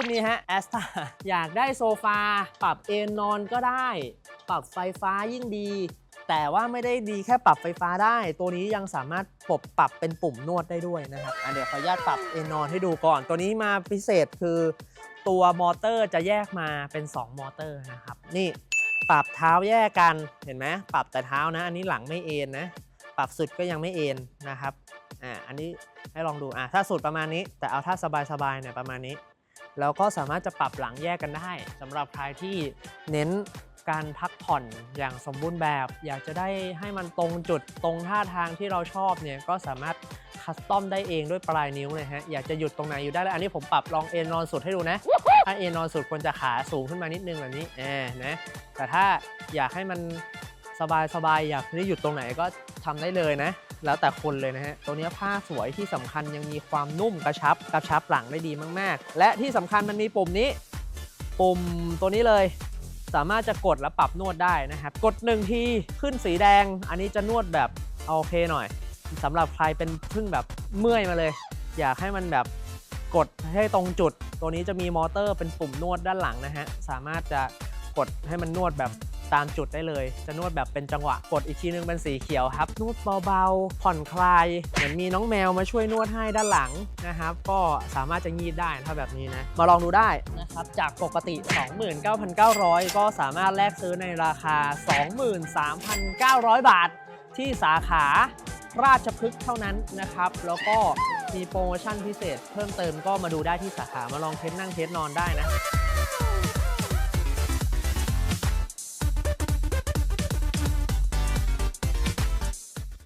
รุ่นนี้ฮะแอสตาอยากได้โซฟา ปรับเอนนอนก็ได้ ปรับไฟฟ้ายิ่งดี แต่ว่าไม่ได้ดีแค่ปรับไฟฟ้าได้ ตัวนี้ยังสามารถปรับปรับเป็นปุ่มนวดได้ด้วยนะครับอะเดี๋ยวขออนุญาตปรับเอนนอนให้ดูก่อน ตัวนี้มาพิเศษคือ ตัวมอเตอร์จะแยกมาเป็น 2 มอเตอร์นะครับนี่ปรับเท้าแยกกันเห็นไหมปรับแต่เท้านะ อันนี้หลังไม่เอนนะ ปรับสุดก็ยังไม่เอนนะครับอ่าอันนี้ให้ลองดูอะถ้าสุดประมาณนี้ แต่เอาถ้าสบายๆเนี่ยประมาณนี้ แล้วก็สามารถจะปรับหลังแยกกันได้สำหรับใครที่เน้นการพักผ่อนอย่างสมบูรณ์แบบ อยากจะได้ให้มันตรงจุดตรงท่าทางที่เราชอบเนี่ยก็สามารถคัสตอมได้เองด้วยปลายนิ้วเลยฮะอยากจะหยุดตรงไหนอยู่ได้เลยอันนี้ผมปรับลองเอนนอนสุดให้ดูนะถ้าเอนนอนสุดควรจะขาสูงขึ้นมานิดนึงแบบนี้แอบนะแต่ถ้าอยากให้มันสบายสบายๆอยากให้หยุดตรงไหนก็ ทำได้เลยนะ แล้วแต่คนเลยนะฮะ ตัวนี้ผ้าสวยที่สำคัญยังมีความนุ่มกระชับกระชับหลังได้ดีมาก ๆ และที่สำคัญมันมีปุ่มนี้ ปุ่มตัวนี้เลย สามารถจะกดแล้วปรับนวดได้นะครับ กดหนึ่งทีขึ้นสีแดง อันนี้จะนวดแบบโอเคหน่อยสำหรับใครเป็นพึ่งแบบเมื่อยมาเลย อยากให้มันแบบกดให้ตรงจุด ตัวนี้จะมีมอเตอร์เป็นปุ่มนวดด้านหลังนะฮะ สามารถจะกดให้มันนวดแบบ ตามจุดได้เลย จะนวดแบบเป็นจังหวะกดอีกทีนึงเป็นสีเขียวครับ นวดเบาๆ ผ่อนคลาย เหมือนมีน้องแมวมาช่วยนวดให้ด้านหลังนะครับ ก็สามารถจะงีดได้ถ้าแบบนี้นะ มาลองดูได้นะครับ จากปกติ 29,900 ก็สามารถแลกซื้อในราคา 23,900 บาท ที่สาขาราชพฤกษ์เท่านั้นนะครับ แล้วก็มีโปรโมชั่นพิเศษ เพิ่มเติมก็มาดูได้ที่สาขามาลองเทสนั่งเทสนอนได้นะ